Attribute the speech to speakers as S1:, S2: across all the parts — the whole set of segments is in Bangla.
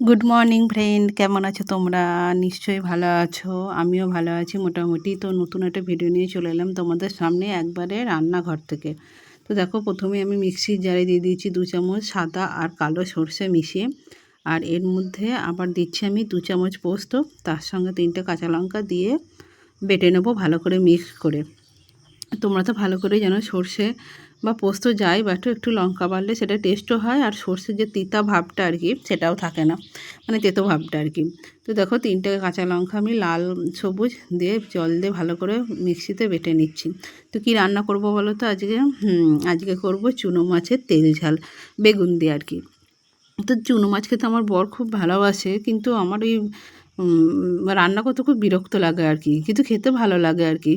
S1: গুড মর্নিং ফ্রেন্ড কেমন আছো তোমরা? নিশ্চয়ই ভালো আছো। আমিও ভালো আছি মোটামুটি। তো নতুন একটা ভিডিও নিয়ে চলে এলাম তোমাদের সামনে একবারে রান্নাঘর থেকে। তো দেখো, প্রথমে আমি মিক্সির জারে দিয়ে দিয়েছি দু চামচ সাদা আর কালো সর্ষে মিশিয়ে। আর এর মধ্যে আবার দিচ্ছি আমি দু চামচ পোস্ত। তার সঙ্গে তিনটে কাঁচা লঙ্কা দিয়ে বেটে নেব ভালো করে মিক্স করে। তোমরা তো ভালো করেই জানো সর্ষে বা পোস্ত যাই বাটো একটু লঙ্কা বাড়লে সেটা টেস্টও হয় আর সর্ষের যে তিতা ভাবটা আর কি, সেটাও থাকে না। মানে তেতো ভাবটা আর কি। তো দেখো তিনটে কাঁচা লঙ্কা আমি লাল, সবুজ দিয়ে জল দিয়ে ভালো করে মিক্সিতে বেটে নিচ্ছি। তো কি রান্না করব বলো তো? আজকে আজকে করব চুনো মাছের তেল ঝাল, বেগুন দিয়ে আর কি। তো চুনো মাছ খেতে আমার বর খুব ভালোবাসে, কিন্তু আমার ওই রান্না করতে খুব বিরক্ত লাগে আর কি, কিন্তু খেতে ভালো লাগে আর কি।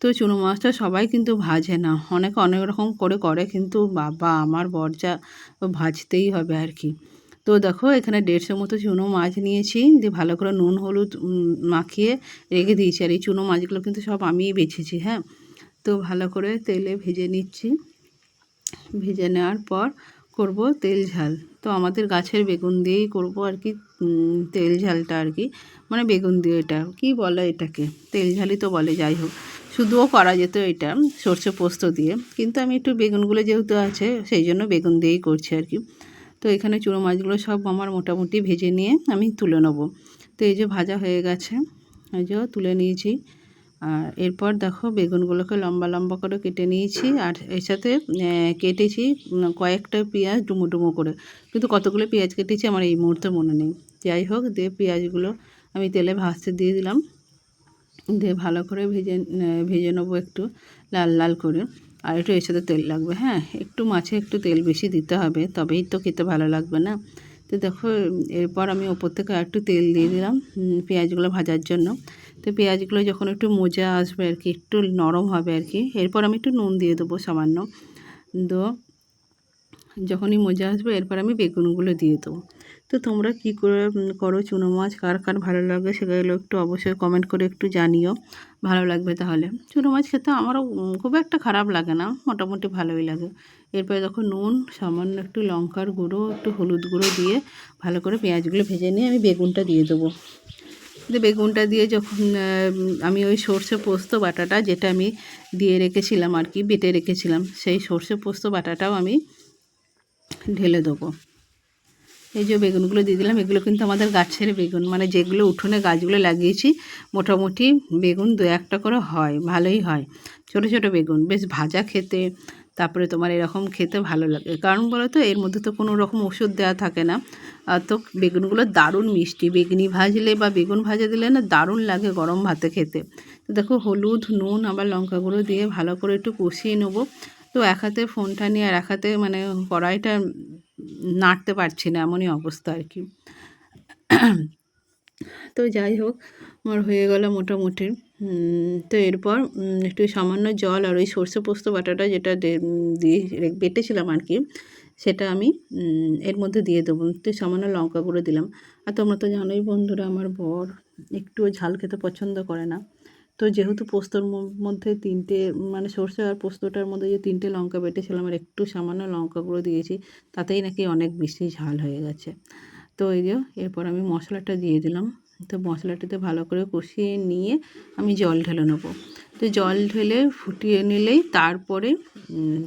S1: তো চুনো মাছটা সবাই কিন্তু ভাজে না, অনেকে, অনেক রকম করে করে, কিন্তু বাবা, আমার বরজা ভাজতেই হবে আর কি। তো দেখো, এখানে দেড়শো মতো চুনো মাছ নিয়েছি, দিয়ে ভালো করে নুন, হলুদ মাখিয়ে রেখে দিয়েছি, আর এই চুনো মাছগুলো কিন্তু সব আমিই বেছেছি হ্যাঁ। তো ভালো করে তেলে ভেজে নিচ্ছি। ভেজে নেওয়ার পর করব তেল ঝাল। তো আমাদের গাছের বেগুন দিয়েই করব আর কি তেল ঝালটা আর কি। মানে বেগুন দিয়ে এটা, কি বলে এটাকে? তেল ঝালই তো বলে, যাই হোক। শুধুও করা যেত এটা, সর্ষে পোস্ত দিয়ে। কিন্তু আমি একটু বেগুনগুলো যেহেতু আছে, সেই জন্য বেগুন দিয়েই করছি আর কি। তো এখানে চুড়ো মাছগুলো সব আমার মোটামুটি ভেজে নিয়ে আমি তুলে নেব। তো এই যে ভাজা হয়ে গেছে, এই যে তুলে নিয়েছি। আর এরপর দেখো বেগুনগুলোকে লম্বা লম্বা করে কেটে নিয়েছি আর এর সাথে কেটেছি কয়েকটা পেঁয়াজ ডুমো ডুমো করে। কিন্তু কতগুলো পেঁয়াজ কেটেছি আমার এই মুহূর্তে মনে নেই। যাই হোক দিয়ে পেঁয়াজগুলো আমি তেলে ভাজতে দিয়ে দিলাম, দিয়ে ভালো করে ভেজে ভেজে নেব একটু লাল লাল করে। আর একটু এর সাথে তেল লাগবে হ্যাঁ? একটু মাছে একটু তেল বেশি দিতে হবে, তবেই তো খেতে ভালো লাগবে না? তো দেখো, এরপর আমি ওপর থেকে একটু তেল দিয়ে দিলাম পেঁয়াজগুলো ভাজার জন্য। তো পেঁয়াজগুলো যখন একটু মোজা আসবে আর কি, একটু নরম হবে আর কি, এরপর আমি একটু নুন দিয়ে দেবো সামান্য। তো যখনই মোজা আসবে, এরপর আমি বেগুনগুলো দিয়ে দেবো। তো তোমরা কি করে করো চুনো মাছ? কার কার ভালো লাগে সেগুলো একটু অবশ্যই কমেন্ট করে একটু জানিও। ভালো লাগবে তাহলে। চুনো মাছ খেতে আমারও খুব একটা খারাপ লাগে না। মোটামুটি ভালোই লাগে। এরপরে যখন নুন, সামান্য একটু লঙ্কার গুঁড়ো, একটু হলুদ গুঁড়ো দিয়ে ভালো করে পেঁয়াজগুলো ভেজে নিয়ে আমি বেগুনটা দিয়ে দেবো। বেগুনটা দিয়ে যখন আমি ওই সর্ষে পোস্ত বাটাটা যেটা আমি দিয়ে রেখেছিলাম আর কি, বেটে রেখেছিলাম, সেই সর্ষে পোস্ত বাটাটাও আমি ঢেলে দেবো। এই যে বেগুনগুলো দিয়ে দিলাম, এগুলো কিন্তু আমাদের গাছের বেগুন। মানে যেগুলো উঠোনে গাছগুলো লাগিয়েছি, মোটামুটি বেগুন দু একটা করে হয়, ভালোই হয়। ছোট ছোট বেগুন, বেশ ভাজা খেতে, তারপরে তোমার এরকম খেতে ভালো লাগে। কারণ বলো তো এর মধ্যে তো কোনো রকম ওষুধ দেওয়া থাকে না। আর তো বেগুনগুলো দারুণ মিষ্টি। বেগুনি ভাজলে বা বেগুন ভাজা দিলে না দারুণ লাগে গরম ভাতে খেতে। তো দেখো, হলুদ, নুন, আবার লঙ্কা গুঁড়ো দিয়ে ভালো করে একটু কষিয়ে নেব। তো এক হাতে ফোনটা নিয়ে আর এক হাতে মানে কড়াইটা নাড়তে পারছি না, এমনই অবস্থা আর কি। তো যাই হোক, আমার হয়ে গেল মোটামুটি। তো এরপর একটু সামান্য জল আর ওই সর্ষে পোস্ত বাটাটা যেটা দিয়ে বেটেছিলাম আর কি, সেটা আমি এর মধ্যে দিয়ে দেবো। একটু সামান্য লঙ্কা গুঁড়ো দিলাম। আর তোমরা তো জানোই বন্ধুরা, আমার বর একটুও ঝাল খেতে পছন্দ করে না। তো যেহেতু পোস্তর মধ্যে তিনটে মানে সর্ষে আর পোস্তটার মধ্যে যে তিনটে লঙ্কা বেটেছিলাম আর একটু সামান্য লঙ্কা গুঁড়ো দিয়েছি, তাতেই নাকি অনেক বেশি ঝাল হয়ে গেছে। তো এই যে, এরপর আমি মশলাটা দিয়ে দিলাম। তো মশলাটাতে ভালো করে কষিয়ে নিয়ে আমি জল ঢেলে নেব। তো জল ঢেলে ফুটিয়ে নিলেই তারপরে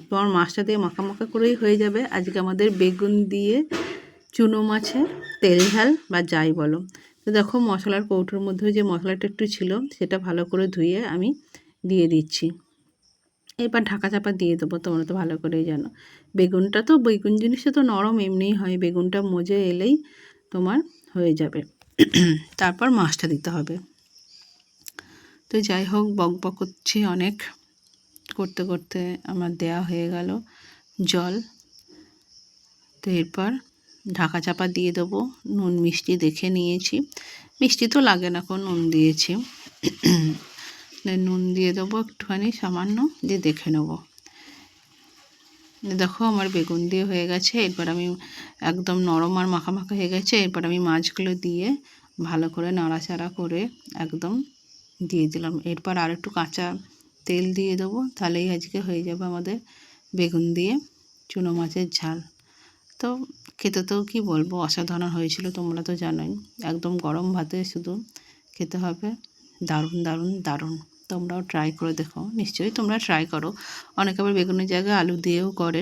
S1: তোমার মাছটা দিয়ে মাখা করেই হয়ে যাবে। আজকে আমাদের বেগুন দিয়ে, চুনো মাছের তেল ঝাল বা যাই বলো। তো দেখো মশলার কৌটোর মধ্যে যে মশলাটা একটু ছিল, সেটা ভালো করে ধুয়ে আমি দিয়ে দিচ্ছি। এবার ঢাকা চাপা দিয়ে দেবো, তোমরা তো ভালো করেই জানো। বেগুনটা তো, বেগুন জিনিসটা তো নরম এমনিই হয়, বেগুনটা মজে এলেই তোমার হয়ে যাবে। তারপর মাছটা দিতে হবে। তো যাই হোক, বক বক করছি অনেক। করতে করতে আমার দেয়া হয়ে গেল জল। তো এরপর ঢাকা চাপা দিয়ে দেবো। নুন মিষ্টি দেখে নিয়েছি। মিষ্টি তো লাগে না এখন নুন দিয়েছি। নুন দিয়ে দেবো একটুখানি সামান্য, দিয়ে দেখে নেব। দেখো আমার বেগুন দিয়ে হয়ে গেছে। এরপর আমি একদম নরম আর মাখা মাখা হয়ে গেছে। এরপর আমি মাছগুলো দিয়ে ভালো করে নাড়াচাড়া করে একদম দিয়ে দিলাম। এরপর আর একটু কাঁচা তেল দিয়ে দেবো। তাহলেই আজকে হয়ে যাবে আমাদের বেগুন দিয়ে চুনো মাছের ঝাল। তো খেতে তো কী বলব? অসাধারণ হয়েছিল, তোমরা তো জানোই। একদম গরম ভাতে শুধু খেতে হবে। দারুণ দারুণ দারুণ। তোমরাও ট্রাই করে দেখো। নিশ্চয়ই তোমরা ট্রাই করো। অনেকে আবার বেগুনের জায়গায় আলু দিয়েও করে।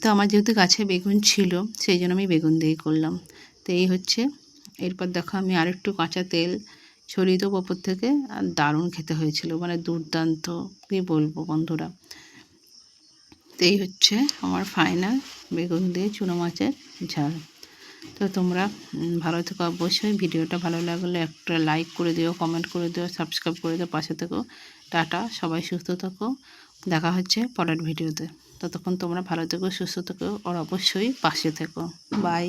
S1: তো আমার যেহেতু গাছে বেগুন ছিল, সেই জন্য আমি বেগুন দিয়েই করলাম। তো এই হচ্ছে। এরপর দেখো আমি আরেকটু কাঁচা তেল ছড়িয়ে দেবো ওপর থেকে। আর দারুণ খেতে হয়েছিল মানে দুর্দান্ত। কী বলব বন্ধুরা? তো এই হচ্ছে আমার ফাইনাল বেগুন দিয়ে চুনো মাছের ঝাল। তো তোমরা ভালো থেকো অবশ্যই। ভিডিওটা ভালো লাগলে একটা লাইক করে দিও কমেন্ট করে দিও সাবস্ক্রাইব করে দিও, পাশে থেকো। টাটা, সবাই সুস্থ থাকো। দেখা হচ্ছে পরের ভিডিওতে। ততক্ষণ তোমরা ভালো থেকো, সুস্থ থেকো, আর অবশ্যই পাশে থেকো। বাই